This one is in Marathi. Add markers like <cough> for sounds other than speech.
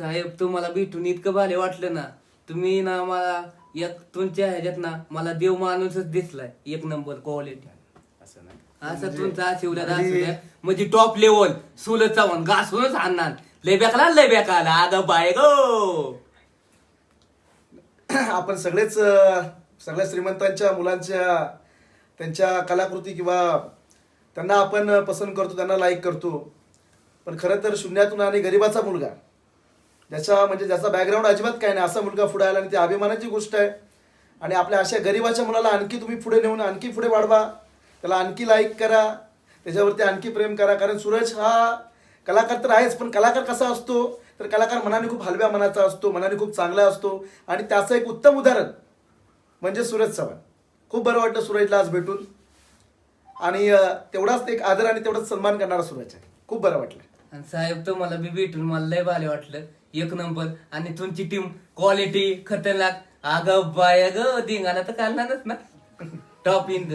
साहेब तुम्हाला भेटून इतकं भाले वाटलं ना. तुम्ही ना मला एक तुमच्या ह्याच्यात ना मला देव माणूसच दिसलाय एक नंबर क्वालिटी असं नाही. असं तुमचा म्हणजे- म्हणजे टॉप लेवल सुलत चव्हाण घासूनच आणणार लय बेकाला लय बेकाला अगं बाय गो. <coughs> आपण सगळेच अं, सगळ्या श्रीमंतांच्या मुलांच्या त्यांच्या कलाकृती किंवा त्यांना आपण पसंत करतो त्यांना लाईक करतो. पण खरं तर शून्यातून आणि गरिबाचा मुलगा. ज्याचा म्हणजे ज्याचा बॅकग्राऊंड अजिबात काय नाही. असा मुलगा पुढे आला आणि ती अभिमानाची गोष्ट आहे. आणि आपल्या अशा गरिबाच्या मुलाला आणखी तुम्ही पुढे नेऊन आणखी पुढे वाढवा. त्याला आणखी लाईक करा. त्याच्यावरती आणखी प्रेम करा. कारण सूरज हा कलाकार तर आहेच पण कलाकार कसा असतो? तर कलाकार मनाने खूप हलव्या मनाचा असतो मनाने खूप चांगला असतो. आणि त्याचं एक उत्तम उदाहरण म्हणजे सूरज चव्हाण. खूप बरं वाटलं सूरजला आज भेटून. आणि तेवढाच एक आदर आणि तेवढाच सन्मान करणारा सूरज आहे. खूप बरं वाटलं. आणि साहेब तुम्हाला बी भेटून मला लय भाले वाटलं. एक नंबर. आणि तुमची टीम क्वालिटी खतरनाक. अगं बाय ग धिंगाणा तर काढणारच ना. Top in the